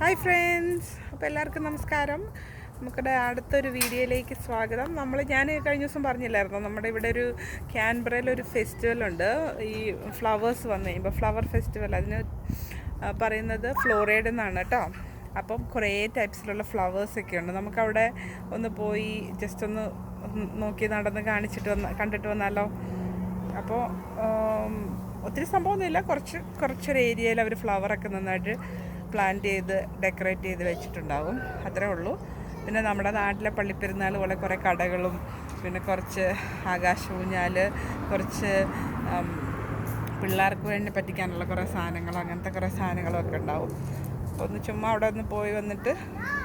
Hi friends. അപ്പോൾ എല്ലാവർക്കും നമസ്കാരം. നമുക്കിടെ അടുത്തൊരു വീഡിയോയിലേക്ക് സ്വാഗതം. നമ്മൾ ഞാൻ കഴിഞ്ഞ ദിവസം പറഞ്ഞില്ലായിരുന്നു നമ്മുടെ ഇവിടെ ഒരു ക്യാൻബ്രയിലൊരു ഉണ്ട്. ഈ ഫ്ലവേഴ്സ് വന്നു കഴിയുമ്പോൾ ഫ്ലവർ ഫെസ്റ്റിവൽ അതിന് പറയുന്നത് ഫ്ലോറൈഡ് എന്നാണ് കേട്ടോ. അപ്പം കുറേ ടൈപ്സിലുള്ള ഫ്ലവേഴ്സൊക്കെ ഉണ്ട്. നമുക്കവിടെ ഒന്ന് പോയി ജസ്റ്റ് ഒന്ന് നോക്കി നടന്ന് കാണിച്ചിട്ട് വന്ന കണ്ടിട്ട് വന്നാലോ. അപ്പോൾ ഒത്തിരി സംഭവമൊന്നുമില്ല. കുറച്ച് കുറച്ചൊരു ഏരിയയിൽ അവർ ഫ്ലവറൊക്കെ നന്നായിട്ട് പ്ലാന്റ് ചെയ്ത് ഡെക്കറേറ്റ് ചെയ്ത് വെച്ചിട്ടുണ്ടാവും. അത്രേ ഉള്ളൂ. പിന്നെ നമ്മുടെ നാട്ടിലെ പള്ളിപ്പെരുന്നാൾ പോലെ കുറേ കടകളും പിന്നെ കുറച്ച് ആകാശൂഞ്ഞാൽ കുറച്ച് പിള്ളേർക്ക് വേണ്ടി പറ്റിക്കാനുള്ള കുറേ സാധനങ്ങളും അങ്ങനത്തെ കുറേ സാധനങ്ങളൊക്കെ ഉണ്ടാവും. ഒന്ന് ചുമ്മാ അവിടെ ഒന്ന് പോയി വന്നിട്ട്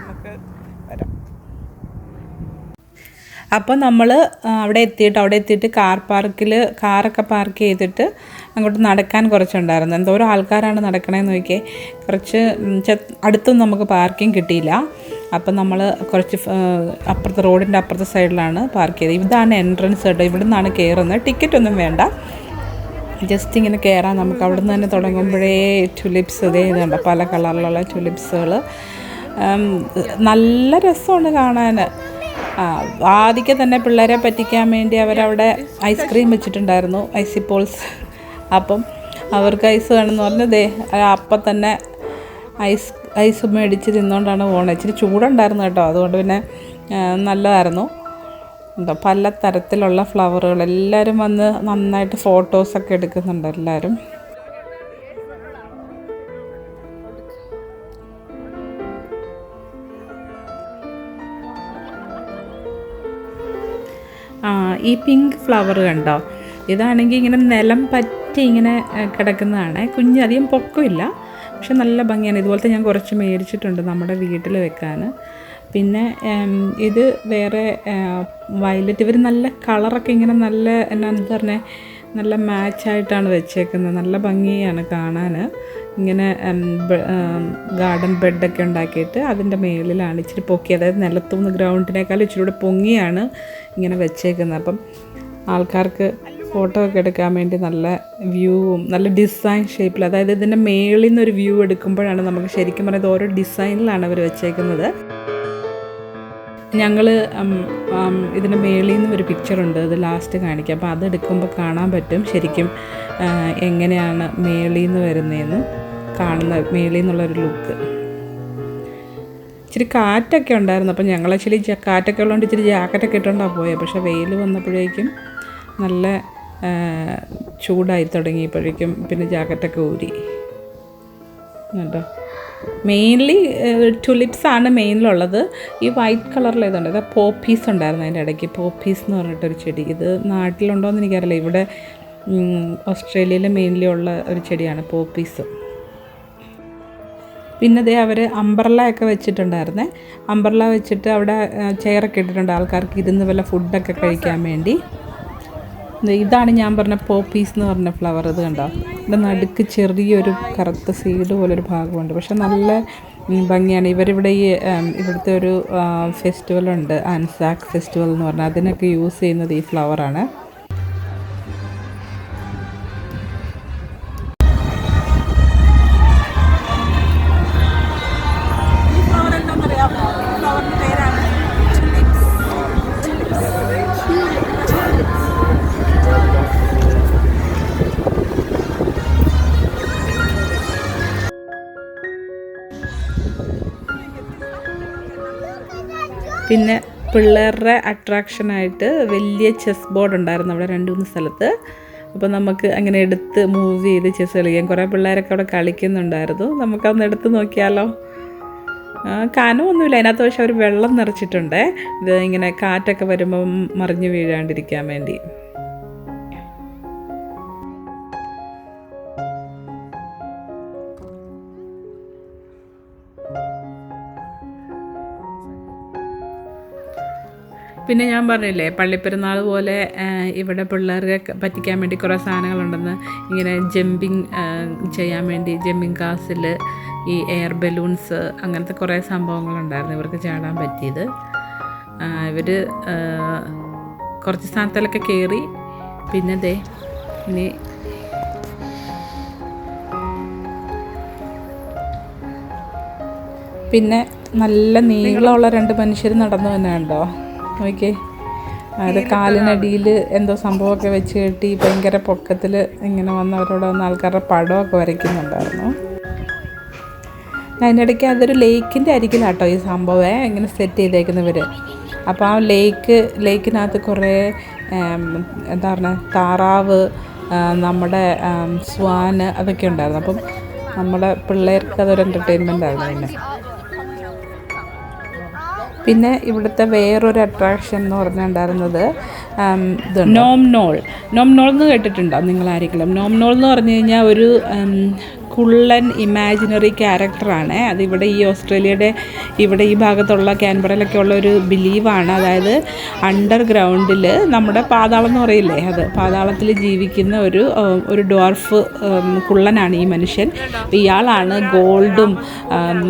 നമുക്ക് അപ്പോൾ നമ്മൾ അവിടെ എത്തിയിട്ട് അവിടെ എത്തിയിട്ട് കാർ പാർക്കിൽ കാറൊക്കെ പാർക്ക് ചെയ്തിട്ട് അങ്ങോട്ട് നടക്കാൻ കുറച്ചുണ്ടായിരുന്നു. എന്തോരം ആൾക്കാരാണ് നടക്കണേന്ന് നോക്കിയേ. കുറച്ച് അടുത്തൊന്നും നമുക്ക് പാർക്കിംഗ് കിട്ടിയില്ല. അപ്പം നമ്മൾ കുറച്ച് അപ്പുറത്തെ റോഡിന്റെ അപ്പുറത്തെ സൈഡിലാണ് പാർക്ക് ചെയ്തത്. ഇതാണ് എൻട്രൻസ് കേട്ടോ. ഇവിടെ നിന്നാണ് കയറുന്നത് ടിക്കറ്റ് ഒന്നും വേണ്ട. ജസ്റ്റ് ഇങ്ങനെ കയറാം നമുക്ക് അവിടെ നിന്ന് തന്നെ തുടങ്ങുമ്പോഴേ ട്യുലിപ്സ് ഇതേ ഇതുണ്ട് പല കളറിലുള്ള ട്യുലിപ്സുകൾ നല്ല രസമാണ് കാണാൻ ആ, തന്നെ പിള്ളേരെ പറ്റിക്കാൻ വേണ്ടി അവരവിടെ ഐസ്ക്രീം വെച്ചിട്ടുണ്ടായിരുന്നു ഐസി പോൾസ് അപ്പം അവർക്ക് ഐസ് വേണമെന്ന് പറഞ്ഞു ദേ അപ്പം തന്നെ ഐസ് ഐസ് മേടിച്ച് തിന്നുകൊണ്ടാണ് പോകുന്നത് ഇച്ചിരി ചൂടുണ്ടായിരുന്നു കേട്ടോ അതുകൊണ്ട് പിന്നെ നല്ലതായിരുന്നു. എന്താ പല തരത്തിലുള്ള ഫ്ലവറുകൾ എല്ലാവരും വന്ന് നന്നായിട്ട് ഫോട്ടോസൊക്കെ എടുക്കുന്നുണ്ട് എല്ലാവരും ഈ പിങ്ക് ഫ്ലവർ കണ്ടോ? ഇതാണെങ്കിൽ ഇങ്ങനെ നിലം പറ്റി ഇങ്ങനെ കിടക്കുന്നതാണ്. കുഞ്ഞ് അധികം പൊക്കമില്ല. പക്ഷെ നല്ല ഭംഗിയാണ്. ഇതുപോലത്തെ ഞാൻ കുറച്ച് മേടിച്ചിട്ടുണ്ട് നമ്മുടെ വീട്ടിൽ വെക്കാൻ. പിന്നെ ഇത് വേറെ വയലറ്റ്. ഇവർ നല്ല കളറൊക്കെ ഇങ്ങനെ നല്ല എന്നാ എന്താ പറഞ്ഞേ നല്ല മാച്ചായിട്ടാണ് വെച്ചേക്കുന്നത്. നല്ല ഭംഗിയാണ് കാണാൻ ഇങ്ങനെ ഗാർഡൻ ബെഡൊക്കെ ഉണ്ടാക്കിയിട്ട് അതിന്റെ മേളിലാണ് ഇച്ചിരി പൊക്കി അതായത് നിലത്തുനിന്ന് ഗ്രൗണ്ടിനേക്കാൾ ഇച്ചിരി കൂടെ പൊങ്ങിയാണ് ഇങ്ങനെ വെച്ചേക്കുന്നത്. അപ്പം ആൾക്കാർക്ക് ഫോട്ടോ ഒക്കെ എടുക്കാൻ വേണ്ടി നല്ല വ്യൂവും നല്ല ഡിസൈൻ ഷേപ്പിൽ അതായത് ഇതിന്റെ മേളിൽ നിന്ന് ഒരു വ്യൂ എടുക്കുമ്പോഴാണ് നമുക്ക് ശരിക്കും പറയുന്നത് ഓരോ ഡിസൈനിലാണ് അവർ വെച്ചേക്കുന്നത്. ഞങ്ങൾ ഇതിന്റെ മേളിൽ നിന്ന് ഒരു പിക്ചറുണ്ട് അത് ലാസ്റ്റ് കാണിക്കാം. അപ്പോൾ അതെടുക്കുമ്പോൾ കാണാൻ പറ്റും. ശരിക്കും എങ്ങനെയാണ് മേളിൽ നിന്ന് വരുന്നതെന്ന് കാണുന്ന മേളിൽ നിന്നുള്ളൊരു ലുക്ക് ഇച്ചിരി കാറ്റൊക്കെ ഉണ്ടായിരുന്നു. അപ്പം ഞങ്ങൾ ആക്ച്വലി കാറ്റൊക്കെ ഉള്ളതുകൊണ്ട് ഇച്ചിരി ജാക്കറ്റൊക്കെ ഇട്ടുകൊണ്ടാണ് പോയത് പക്ഷേ വെയിൽ വന്നപ്പോഴേക്കും നല്ല ചൂടായി തുടങ്ങിയപ്പോഴേക്കും പിന്നെ ജാക്കറ്റൊക്കെ ഊരി. കേട്ടോ മെയിൻലി ടുലിപ്സാണ് മെയിനിലുള്ളത് ഈ വൈറ്റ് കളറിൽ ഇതുണ്ട്. ഇത് പോപ്പീസ് ഉണ്ടായിരുന്നു അതിന്റെ ഇടയ്ക്ക്. പോപ്പീസ് എന്ന് പറഞ്ഞിട്ടൊരു ചെടി. ഇത് നാട്ടിലുണ്ടോ എന്ന് എനിക്കറിയില്ല. ഇവിടെ ഓസ്ട്രേലിയയിൽ മെയിൻലി ഉള്ള ഒരു ചെടിയാണ് പോപ്പീസ് പിന്നെ ദേ അവർ അംബർലയൊക്കെ വെച്ചിട്ടുണ്ടായിരുന്നേ. അംബർല വെച്ചിട്ട് അവിടെ ചെയറൊക്കെ ഇട്ടിട്ടുണ്ട്. ആൾക്കാർക്ക് ഇരുന്ന് വല്ല ഫുഡൊക്കെ കഴിക്കാൻ വേണ്ടി. ഇതാണ് ഞാൻ പറഞ്ഞ പോപ്പീസ് എന്ന് പറഞ്ഞ ഫ്ലവർ ഇത് കണ്ടോ? ഇവിടെ നടുക്ക് ചെറിയൊരു കറുത്ത സീഡ് പോലൊരു ഭാഗമുണ്ട്. പക്ഷെ നല്ല ഭംഗിയാണ്. ഇവരിവിടെ ഈ ഇവിടുത്തെ ഒരു ഫെസ്റ്റിവൽ ഉണ്ട്. ആൻസാക്ക് ഫെസ്റ്റിവൽ എന്ന് പറഞ്ഞാൽ അതിനൊക്കെ യൂസ് ചെയ്യുന്നത് ഈ ഫ്ലവറാണ് പിന്നെ പിള്ളേരുടെ അട്രാക്ഷനായിട്ട് വലിയ ചെസ് ബോർഡ് ഉണ്ടായിരുന്നു അവിടെ രണ്ട് മൂന്ന് സ്ഥലത്ത്. അപ്പോൾ നമുക്ക് അങ്ങനെ എടുത്ത് മൂവ് ചെയ്ത് ചെസ് കളിക്കാം. കുറേ പിള്ളേരൊക്കെ അവിടെ കളിക്കുന്നുണ്ടായിരുന്നു. നമുക്കതൊന്ന് എടുത്ത് നോക്കിയാലോ? കനമൊന്നുമില്ല അതിനകത്ത് പക്ഷെ അവർ വെള്ളം നിറച്ചിട്ടുണ്ട്. ഇത് ഇങ്ങനെ കാറ്റൊക്കെ വരുമ്പം മറിഞ്ഞു വീഴാണ്ടിരിക്കാൻ വേണ്ടി. പിന്നെ ഞാൻ പറഞ്ഞില്ലേ പള്ളിപ്പെരുന്നാൾ പോലെ ഇവിടെ പിള്ളേരെ പറ്റിക്കാൻ വേണ്ടി കുറേ സാധനങ്ങളുണ്ടെന്ന്. ഇങ്ങനെ ജമ്പിങ് ചെയ്യാൻ വേണ്ടി ജമ്പിങ് കാസിൽ ഈ എയർ ബലൂൺസ് അങ്ങനത്തെ കുറേ സംഭവങ്ങളുണ്ടായിരുന്നു ഇവർക്ക് ചാടാൻ പറ്റിയത്. ഇവർ കുറച്ച് സ്ഥാനത്തിലൊക്കെ കയറി പിന്നെ ദേ ഇനി പിന്നെ നല്ല നീളമുള്ള രണ്ട് മനുഷ്യർ നടന്നു തന്നെ ഉണ്ടോ നോക്കിയേ അത് കാലിനടിയിൽ എന്തോ സംഭവമൊക്കെ വെച്ച് കെട്ടി ഭയങ്കര പൊക്കത്തിൽ ഇങ്ങനെ വന്നവരോട് വന്ന ആൾക്കാരുടെ പടമൊക്കെ വരയ്ക്കുന്നുണ്ടായിരുന്നു. അതിനിടയ്ക്ക് അതൊരു ലേക്കിന്റെ അരികിലാട്ടോ ഈ സംഭവം ഇങ്ങനെ സെറ്റ് ചെയ്തേക്കുന്നവർ അപ്പോൾ ആ ലേക്ക് ലേക്കിനകത്ത് കുറേ എന്താ പറയുക താറാവ് നമ്മുടെ സ്വാന് അതൊക്കെ ഉണ്ടായിരുന്നു. അപ്പം നമ്മുടെ പിള്ളേർക്ക് അതൊരു എന്റർടൈൻമെന്റ് ആയിരുന്നു പിന്നെ പിന്നെ ഇവിടുത്തെ വേറൊരു അട്രാക്ഷൻ എന്ന് പറഞ്ഞിട്ടുണ്ടായിരുന്നത് നോംനോൾ നോംനോൾ എന്ന് കേട്ടിട്ടുണ്ടോ? നിങ്ങൾ ആരെങ്കിലും? നോംനോൾ എന്ന് പറഞ്ഞു കഴിഞ്ഞാൽ ഒരു കുള്ളൻ ഇമാജിനറി ക്യാരക്ടറാണ് അതിവിടെ ഈ ഓസ്ട്രേലിയയുടെ ഇവിടെ ഈ ഭാഗത്തുള്ള ക്യാൻബറയിലൊക്കെ ഉള്ള ഒരു ബിലീവാണ് അതായത് അണ്ടർഗ്രൗണ്ടിൽ നമ്മുടെ പാതാളം എന്ന് പറയില്ലേ? അത് പാതാളത്തിൽ ജീവിക്കുന്ന ഒരു ഒരു ഡോർഫ് കുള്ളനാണ് ഈ മനുഷ്യൻ. ഇയാളാണ് ഗോൾഡും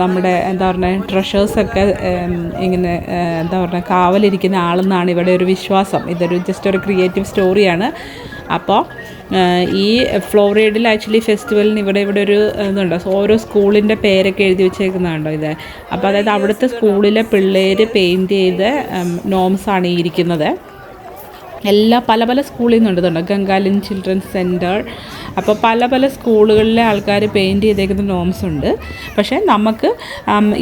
നമ്മുടെ എന്താ പറയുക ട്രഷേഴ്സൊക്കെ ഇങ്ങനെ എന്താ പറയുക കാവലിരിക്കുന്ന ആളെന്നാണ് ഇവിടെ ഒരു വിശ്വാസം. ഇതൊരു ജസ്റ്റ് ഒരു ക്രിയേറ്റീവ് സ്റ്റോറിയാണ് അപ്പോൾ ഈ ഫ്ലോറിഡയിൽ ആക്ച്വലി ഫെസ്റ്റിവലിന് ഇവിടെ ഇവിടെ ഒരു ഇതുണ്ട്? ഓരോ സ്കൂളിന്റെ പേരൊക്കെ എഴുതി വെച്ചേക്കുന്നതുണ്ടോ ഇത്? അപ്പോൾ അതായത് അവിടുത്തെ സ്കൂളിലെ പിള്ളേർ പെയിന്റ് ചെയ്ത നോംസാണ് ഈ ഇരിക്കുന്നത്. എല്ലാ പല പല സ്കൂളിൽ നിന്നുണ്ട് ഇതുണ്ട് ഗംഗാലിൻ ചിൽഡ്രൻസ് സെന്റർ അപ്പോൾ പല പല സ്കൂളുകളിലെ ആൾക്കാർ പെയിന്റ് ചെയ്തേക്കുന്ന നോംസ് ഉണ്ട്. പക്ഷേ നമുക്ക്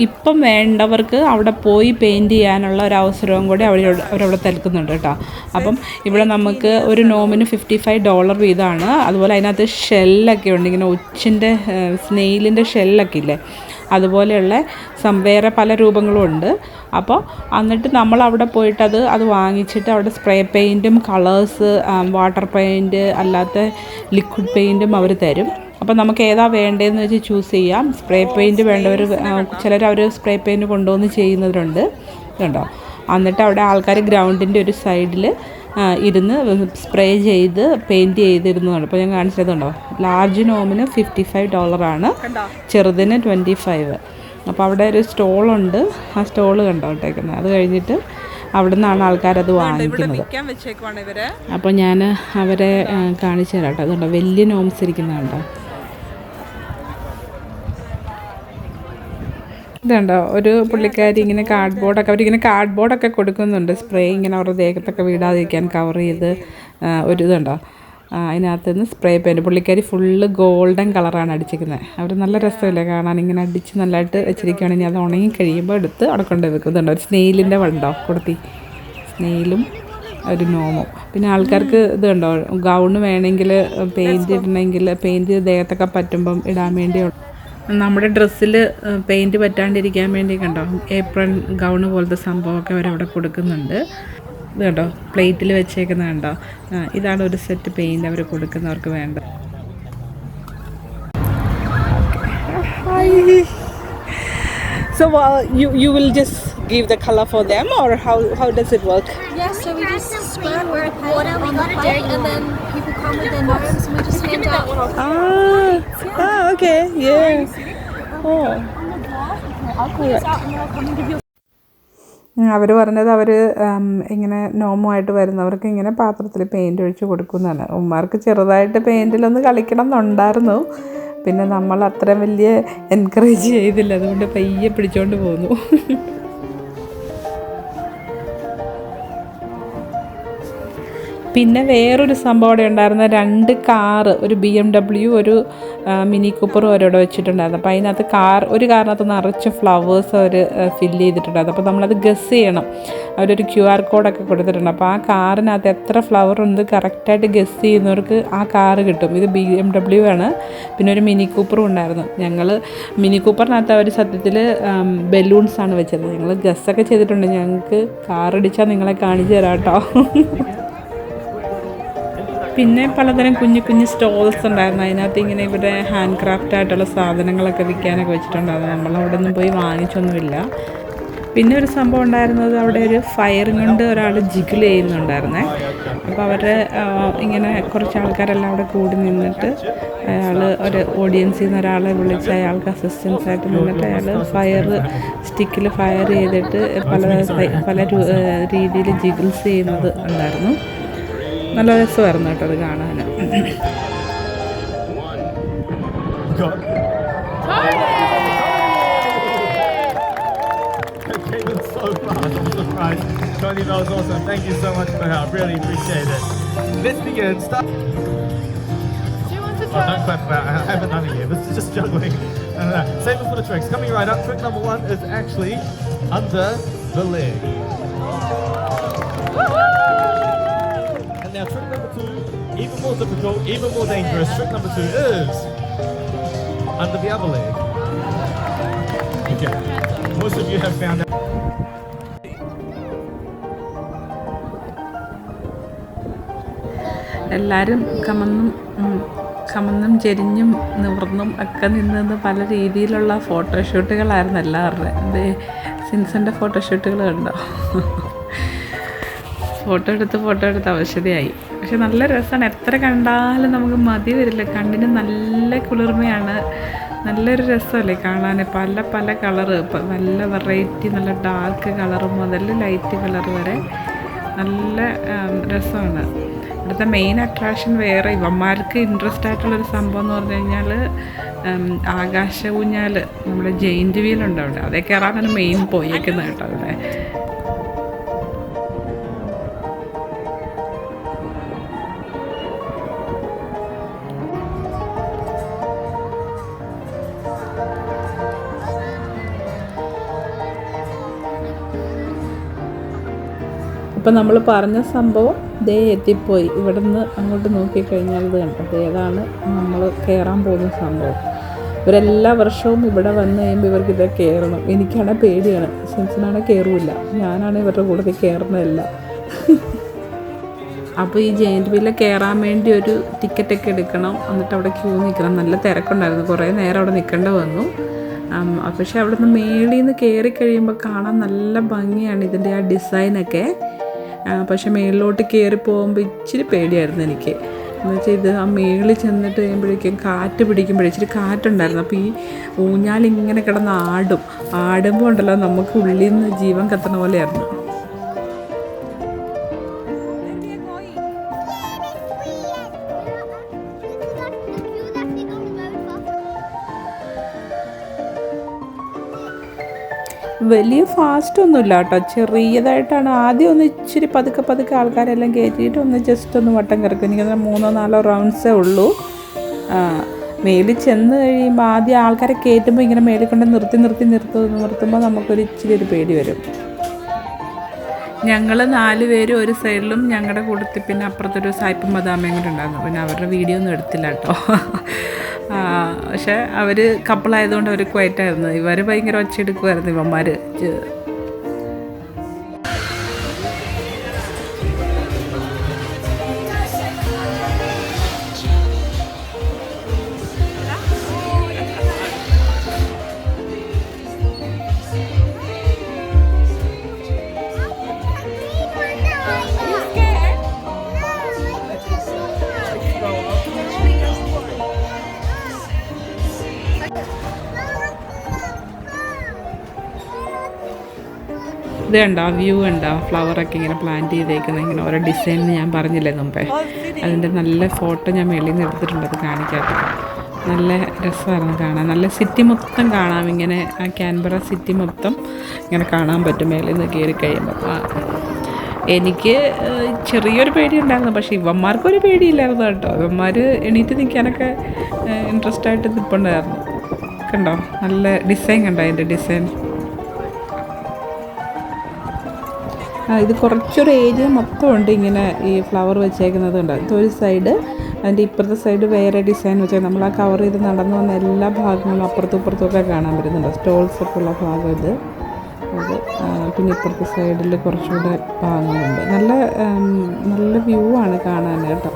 ഇപ്പം വേണ്ടവർക്ക് അവിടെ പോയി പെയിന്റ് ചെയ്യാനുള്ള ഒരു അവസരവും കൂടി അവിടെ അവരവിടെ തൽക്കുന്നുണ്ട് കേട്ടോ. അപ്പം ഇവിടെ നമുക്ക് ഒരു നോമിന് ഫിഫ്റ്റി ഫൈവ് ഡോളർ വീതമാണ്. അതുപോലെ അതിനകത്ത് ഷെല്ലൊക്കെ ഉണ്ട്. ഇങ്ങനെ ഒച്ചിന്റെ സ്നെയിലിന്റെ ഷെല്ലൊക്കെ ഇല്ലേ? അതുപോലെയുള്ള വേറെ പല രൂപങ്ങളും ഉണ്ട്. അപ്പോൾ എന്നിട്ട് നമ്മൾ അവിടെ പോയിട്ട് അത് അത് വാങ്ങിച്ചിട്ട് അവിടെ സ്പ്രേ പെയിന്റും കളേഴ്സ് വാട്ടർ പെയിന്റ് അല്ലാത്ത ലിക്വിഡ് പെയിന്റും അവർ തരും. അപ്പോൾ നമുക്ക് ഏതാ വേണ്ടതെന്ന് വെച്ച് ചൂസ് ചെയ്യാം. സ്പ്രേ പെയിന്റ് വേണ്ടവർ ചിലർ അവർ സ്പ്രേ പെയിന്റ് കൊണ്ടുവന്ന് ചെയ്യുന്നവരുണ്ട്. കണ്ടോ? എന്നിട്ട് അവിടെ ആൾക്കാർ ഗ്രൗണ്ടിന്റെ ഒരു സൈഡിൽ ഇരുന്ന് സ്പ്രേ ചെയ്ത് പെയിന്റ് ചെയ്തിരുന്നതാണ്. അപ്പോൾ ഞാൻ കാണിച്ചതുണ്ടോ ലാർജ് നോമിന് ഫിഫ്റ്റി ഫൈവ് ഡോളറാണ് ചെറുതിന് ട്വന്റി ഫൈവ് അപ്പോൾ അവിടെ ഒരു സ്റ്റോളുണ്ട്. ആ സ്റ്റോൾ കണ്ടോ ഇട്ടേക്കുന്നത്? അത് കഴിഞ്ഞിട്ട് അവിടെ നിന്നാണ് ആൾക്കാരത് വാങ്ങിക്കുന്നത്. അപ്പോൾ ഞാൻ അവരെ കാണിച്ചു തരാം കേട്ടോ. അതുകൊണ്ടോ വലിയ നോംസ് ഇരിക്കുന്നുണ്ടോ ഇതുണ്ടോ? ഒരു പുള്ളിക്കാരി ഇങ്ങനെ കാർഡ് ബോർഡൊക്കെ അവരിങ്ങനെ കാർഡ് ബോർഡൊക്കെ കൊടുക്കുന്നുണ്ട്. സ്പ്രേ ഇങ്ങനെ അവരുടെ ദേഹത്തൊക്കെ വീടാതിരിക്കാൻ കവർ ചെയ്ത് ഒരു ഇതുണ്ടോ? അതിനകത്ത് നിന്ന് സ്പ്രേ പെയിന്റ് പുള്ളിക്കാരി ഫുള്ള് ഗോൾഡൻ കളറാണ് അടിച്ചിരിക്കുന്നത് അവർ നല്ല രസമില്ലേ കാണാൻ? ഇങ്ങനെ അടിച്ച് നല്ലതായിട്ട് ഇനി അത് ഉണങ്ങി കഴിയുമ്പോൾ എടുത്ത് അവിടെ കൊണ്ടുപോയി വെക്കും ഒരു സ്നെയിലിന്റെ വണ്ടോ കൊടുത്തി. സ്നെയിലും ഒരു നോമോ. പിന്നെ ആൾക്കാർക്ക് ഇത് കണ്ടോ ഗൗണ് വേണമെങ്കിൽ പെയിന്റ് ഇടണമെങ്കിൽ പെയിന്റ് ദേഹത്തൊക്കെ പറ്റുമ്പം ഇടാൻ വേണ്ടി നമ്മുടെ ഡ്രസ്സിൽ പെയിന്റ് പറ്റാണ്ടിരിക്കാൻ വേണ്ടി കണ്ടോ ഏപ്രൺ ഗൗൺ പോലത്തെ സംഭവമൊക്കെ അവരവിടെ കൊടുക്കുന്നുണ്ട് ഇത് കണ്ടോ പ്ലേറ്റിൽ വെച്ചേക്കുന്നത് കണ്ടോ ഇതാണ് ഒരു സെറ്റ് പെയിന്റ് അവർ കൊടുക്കുന്നവർക്ക് വേണ്ട So uh, you you will just give the color for them, or how how does it work? Yes, so we just spread water on the plate, and then people come with their knives, and we just hand out Ah, ah, okay, yeah. Oh. അവർ പറഞ്ഞത് അവർ ഇങ്ങനെ നോമുമായിട്ട് വരുന്നവർക്ക് ഇങ്ങനെ പാത്രത്തിൽ paint ഒഴിച്ച് കൊടുക്കുന്നതാണ് ഉമ്മാർക്ക് ചെറുതായിട്ട് പെയിന്റിലൊന്ന് കളിക്കണം എന്നുണ്ടായിരുന്നു പിന്നെ നമ്മൾ അത്ര വലിയ എൻകറേജ് ചെയ്തില്ല അതുകൊണ്ട് പയ്യെ പിടിച്ചോണ്ട് പോന്നു പിന്നെ വേറൊരു സംഭവം അവിടെ ഉണ്ടായിരുന്ന രണ്ട് കാറ് ഒരു ബി എം ഡബ്ല്യു ഒരു മിനി കൂപ്പറും അവരവിടെ വെച്ചിട്ടുണ്ടായിരുന്നു. അപ്പോൾ അതിനകത്ത് കാർ ഒരു കാറിനകത്ത് നിറച്ച് ഫ്ലവേഴ്സ് അവർ ഫില്ല് ചെയ്തിട്ടുണ്ടായിരുന്നു. അപ്പോൾ നമ്മളത് ഗസ് ചെയ്യണം. അവരൊരു ക്യു ആർ കോഡൊക്കെ കൊടുത്തിട്ടുണ്ട്. അപ്പോൾ ആ കാറിനകത്ത് എത്ര ഫ്ലവർ ഉണ്ട് കറക്റ്റായിട്ട് ഗസ് ചെയ്യുന്നവർക്ക് ആ കാറ് കിട്ടും. ഇത് ബി എം ഡബ്ല്യു ആണ്. പിന്നെ ഒരു മിനി കൂപ്പറും ഉണ്ടായിരുന്നു. ഞങ്ങൾ മിനി കൂപ്പറിനകത്ത് അവർ സത്യത്തിൽ ബലൂൺസ് ആണ് വെച്ചത്. ഞങ്ങൾ ഗസ്സൊക്കെ ചെയ്തിട്ടുണ്ട്. ഞങ്ങൾക്ക് കാർ അടിച്ചാൽ നിങ്ങളെ കാണിച്ചു തരാം കേട്ടോ പിന്നെ പലതരം കുഞ്ഞു കുഞ്ഞു സ്റ്റോൾസ് ഉണ്ടായിരുന്നു. അതിനകത്ത് ഇങ്ങനെ ഇവിടെ ഹാൻഡ് ക്രാഫ്റ്റ് ആയിട്ടുള്ള സാധനങ്ങളൊക്കെ വിൽക്കാനൊക്കെ വെച്ചിട്ടുണ്ടായിരുന്നു നമ്മൾ അവിടെ ഒന്നും പോയി വാങ്ങിച്ചൊന്നുമില്ല. പിന്നെ ഒരു സംഭവം ഉണ്ടായിരുന്നത് അവിടെ ഒരു ഫയറും കൊണ്ട് ഒരാൾ ജിഗിൾ ചെയ്യുന്നുണ്ടായിരുന്നേ. അപ്പോൾ അവരുടെ ഇങ്ങനെ കുറച്ച് ആൾക്കാരെല്ലാം അവിടെ കൂടി നിന്നിട്ട് അയാൾ ഒരു ഓഡിയൻസിൽ നിന്ന് ഒരാളെ വിളിച്ച് അയാൾക്ക് അസിസ്റ്റൻസ് ആയിട്ട് നിന്നിട്ട് അയാൾ ഫയർ സ്റ്റിക്കിൽ ഫയർ ചെയ്തിട്ട് പല പല രീതിയിൽ ജിഗിൾസ് ചെയ്യുന്നത് ഉണ്ടായിരുന്നു. നല്ല രസമായിരുന്നു കേട്ടോ അത് കാണാൻ Tony, that was awesome. Thank you so much for help. Really appreciate it. This begins. Oh, don't clap about. I haven't done it yet. This is just juggling. No, no. Save it for the tricks. Coming right up. Trick number one is actually under the leg. Now trick number two, even more difficult, even more dangerous. Trick number two is under the other leg. Okay. Most of you have found out. എല്ലാവരും കമന്നും കമന്നും ചെരിഞ്ഞും നിവർന്നും ഒക്കെ നിന്ന് പല രീതിയിലുള്ള ഫോട്ടോഷൂട്ടുകളായിരുന്നു എല്ലാവരുടെ സിൻസന്റെ ഫോട്ടോഷൂട്ടുകൾ കണ്ടോ photo എടുത്ത് photo എടുത്ത് അവശതയായി. പക്ഷെ നല്ല രസമാണ്. എത്ര കണ്ടാലും നമുക്ക് മതി വരില്ല. കണ്ണിന് നല്ല കുളിർമയാണ്. നല്ലൊരു രസമല്ലേ കാണാൻ പല പല കളറ്. നല്ല വെറൈറ്റി നല്ല ഡാർക്ക് കളർ മുതൽ ലൈറ്റ് കളർ വരെ നല്ല രസമാണ്. ഇവിടുത്തെ മെയിൻ അട്രാക്ഷൻ വേറെ. ഇവന്മാർക്ക് ഇൻട്രസ്റ്റ് ആയിട്ടുള്ളൊരു സംഭവം എന്ന് പറഞ്ഞു കഴിഞ്ഞാൽ ആകാശ ഊഞ്ഞാൽ നമ്മുടെ ജെയിന്റ് വീലുണ്ട് അവിടെ. അതേ കയറാനാണ് മെയിൻ പോയേക്കുന്നത് കേട്ടോ അവിടെ. ഇപ്പം നമ്മൾ പറഞ്ഞ സംഭവം ദേ എത്തിപ്പോയി. ഇവിടെ നിന്ന് അങ്ങോട്ട് നോക്കിക്കഴിഞ്ഞാൽ ഇത് കണ്ടത് ഏതാണ് നമ്മൾ കയറാൻ പോകുന്ന സംഭവം. ഇവരെല്ലാ വർഷവും ഇവിടെ വന്ന് കഴിയുമ്പോൾ ഇവർക്ക് ഇത് കയറണം. എനിക്കാണെ പേടിയാണ്. സെൻസിനാണെ കയറില്ല. ഞാനാണ് ഇവരുടെ കൂട്ടത്തിൽ കയറുന്നതല്ല. അപ്പോൾ ഈ ജയന്റ് വീലിൽ കയറാൻ വേണ്ടി ഒരു ടിക്കറ്റൊക്കെ എടുക്കണം. എന്നിട്ട് അവിടെ ക്യൂ നിൽക്കണം നല്ല തിരക്കുണ്ടായിരുന്നു. കുറേ നേരം അവിടെ നിൽക്കേണ്ടി വന്നു. പക്ഷേ അവിടെ നിന്ന് മേളിൽ നിന്ന് കയറി കഴിയുമ്പോൾ കാണാൻ നല്ല ഭംഗിയാണ് ഇതിന്റെ ആ ഡിസൈനൊക്കെ. പക്ഷെ മേളിലോട്ട് കയറി പോകുമ്പോൾ ഇച്ചിരി പേടിയായിരുന്നു എനിക്ക്. എന്ന് വെച്ചാൽ ഇത് ആ മേളിൽ ചെന്നിട്ട് കഴിയുമ്പോഴേക്കും കാറ്റ് പിടിക്കുമ്പോഴേ ഇച്ചിരി കാറ്റുണ്ടായിരുന്നു. അപ്പോൾ ഈ ഊഞ്ഞാലിങ്ങനെ കിടന്ന് ആടും. ആടുമ്പോൾ ഉണ്ടല്ലോ നമുക്ക് ഉള്ളിൽ നിന്ന് ജീവൻ കത്തണ പോലെയായിരുന്നു. വലിയ ഫാസ്റ്റ് ഒന്നുമില്ല കേട്ടോ ചെറിയതായിട്ടാണ്. ആദ്യം ഒന്ന് ഇച്ചിരി പതുക്കെ പതുക്കെ ആൾക്കാരെല്ലാം കയറ്റിയിട്ട് ഒന്ന് ജസ്റ്റ് ഒന്ന് വട്ടം കിടക്കും എനിക്ക് മൂന്നോ നാലോ റൗണ്ട്സേ ഉള്ളൂ. മേലിൽ ചെന്ന് കഴിയുമ്പോൾ ആദ്യം ആൾക്കാരെ കയറ്റുമ്പോൾ ഇങ്ങനെ മേലിൽ കൊണ്ട് നിർത്തി നിർത്തി നിർത്തി നിർത്തുമ്പോൾ നമുക്കൊരു ഇച്ചിരി ഒരു പേടി വരും. ഞങ്ങൾ നാല് പേരും ഒരു സൈഡിലും ഞങ്ങളുടെ കൂട്ടത്തിൽ പിന്നെ അപ്പുറത്തൊരു സായിപ്പും മദാമയും കൂടെ ഉണ്ടായിരുന്നു. പിന്നെ അവരുടെ വീഡിയോ ഒന്നും എടുത്തില്ല കേട്ടോ. പക്ഷെ അവർ കപ്പിളായതുകൊണ്ട് അവർ ക്വയറ്റായിരുന്നു ഇവർ ഭയങ്കര ഒച്ചയെടുക്കുമായിരുന്നു ഇവന്മാർ ഇത് കണ്ടോ വ്യൂ കണ്ടോ ഫ്ലവറൊക്കെ ഇങ്ങനെ പ്ലാന്റ് ചെയ്തേക്കുന്നത് ഇങ്ങനെ ഓരോ ഡിസൈൻ ഞാൻ പറഞ്ഞില്ലേ മുമ്പേ? അതിന്റെ നല്ല ഫോട്ടോ ഞാൻ വെളിയിൽ നിന്ന് എടുത്തിട്ടുണ്ട് അത് കാണിക്കാത്ത നല്ല രസമായിരുന്നു കാണാൻ. നല്ല സിറ്റി മൊത്തം കാണാം. ഇങ്ങനെ ആ ക്യാൻബറ സിറ്റി മൊത്തം ഇങ്ങനെ കാണാൻ പറ്റും മേളിൽ നിന്ന് കയറി കഴിയുമ്പോൾ എനിക്ക് ചെറിയൊരു പേടി ഉണ്ടായിരുന്നു പക്ഷേ ഇവന്മാർക്കൊരു പേടിയില്ലായിരുന്നു കേട്ടോ. ഇവന്മാർ എണീറ്റ് നിൽക്കാനൊക്കെ ഇൻട്രസ്റ്റ് ആയിട്ട് നിൽപ്പുണ്ടായിരുന്നു. കണ്ടോ? നല്ല ഡിസൈൻ കണ്ടോ അതിന്റെ ഡിസൈൻ ഇത് കുറച്ചൊരു ഏരിയ മൊത്തം ഉണ്ട് ഇങ്ങനെ ഈ ഫ്ലവർ വെച്ചേക്കുന്നത് ഉണ്ട് ഒരു സൈഡ് അതിന്റെ ഇപ്പുറത്തെ സൈഡ് വേറെ ഡിസൈൻ വെച്ചാൽ നമ്മൾ ആ കവർ ചെയ്ത് നടന്നു വന്ന എല്ലാ ഭാഗങ്ങളും അപ്പുറത്തും ഇപ്പുറത്തും ഒക്കെ കാണാൻ പറ്റുന്നുണ്ട്. സ്റ്റോൾസ് ഒക്കെ ഉള്ള ഭാഗം ഇത്. അത് പിന്നെ ഇപ്പുറത്തെ സൈഡിൽ കുറച്ചുകൂടെ ഭാഗങ്ങളുണ്ട്. നല്ല നല്ല വ്യൂ ആണ് കാണാൻ കേട്ടോ.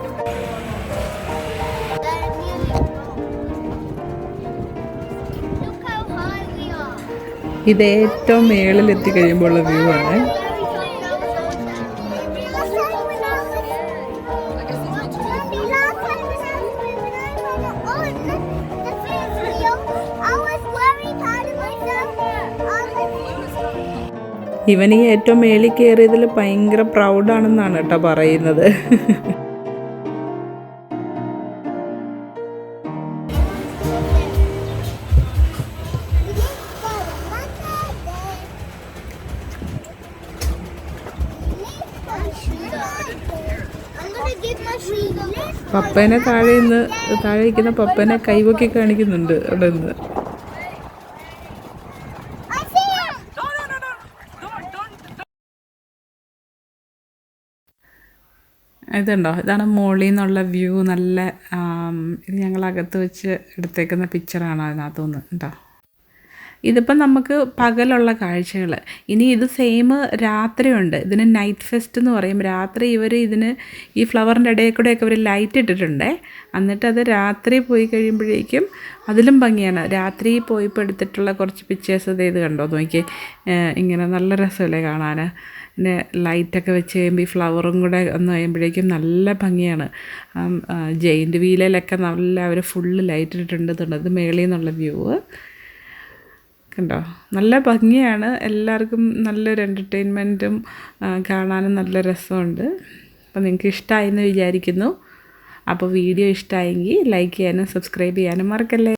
ഇത് ഏറ്റവും മേളിൽ ഉള്ള വ്യൂ ആണ്. ഇവൻ ഈ ഏറ്റവും മേളിൽ കയറിയതിൽ ഭയങ്കര പ്രൗഡാണെന്നാണ് കേട്ടോ പറയുന്നത്. പപ്പേനെ താഴെ ഇന്ന് താഴെ ഇരിക്കുന്ന പപ്പേനെ കൈവക്കി കാണിക്കുന്നുണ്ട് അവിടെ നിന്ന്. ഇതുണ്ടോ? ഇതാണ് മുകളിൽ നിന്നുള്ള വ്യൂ. നല്ല ഇത് ഞങ്ങൾ അകത്ത് വെച്ച് എടുത്തേക്കുന്ന പിക്ചറാണ് അതിനകത്തുനിന്ന്? കേട്ടോ ഇതിപ്പം നമുക്ക് പകലുള്ള കാഴ്ചകൾ ഇനി ഇത് സെയിം രാത്രിയുണ്ട്. ഇതിന് നൈറ്റ് ഫെസ്റ്റ് എന്ന് പറയും. രാത്രി ഇവർ ഇതിന് ഈ ഫ്ലവറിന്റെ ഇടയിൽ കൂടെയൊക്കെ ഇവർ ലൈറ്റ് ഇട്ടിട്ടുണ്ട്. എന്നിട്ട് അത് രാത്രി പോയി കഴിയുമ്പോഴേക്കും അതിലും ഭംഗിയാണ്. രാത്രി പോയിപ്പോൾ എടുത്തിട്ടുള്ള കുറച്ച് പിക്ചേഴ്സ് ഇത് ഇത് കണ്ടോ? നോക്കി ഇങ്ങനെ നല്ല രസമല്ലേ കാണാൻ പിന്നെ ലൈറ്റൊക്കെ വെച്ച് കഴിയുമ്പോൾ ഈ ഫ്ലവറും കൂടെ ഒന്ന് കഴിയുമ്പോഴേക്കും നല്ല ഭംഗിയാണ്. ജെയിന്റ് വീലയിലൊക്കെ നല്ല അവർ ഫുള്ള് ലൈറ്റ് ഇട്ടിട്ടുണ്ട്. ഇത് മേളിൽ നിന്നുള്ള വ്യൂ കണ്ടോ? നല്ല ഭംഗിയാണ്. എല്ലാവർക്കും നല്ലൊരു എന്റർടൈൻമെന്റും കാണാനും നല്ല രസമുണ്ട്. അപ്പോൾ നിങ്ങൾക്ക് ഇഷ്ടമായി എന്ന് വിചാരിക്കുന്നു. അപ്പോൾ വീഡിയോ ഇഷ്ടമായെങ്കിൽ ലൈക്ക് ചെയ്യാനും സബ്സ്ക്രൈബ് ചെയ്യാനും മറക്കല്ലേ?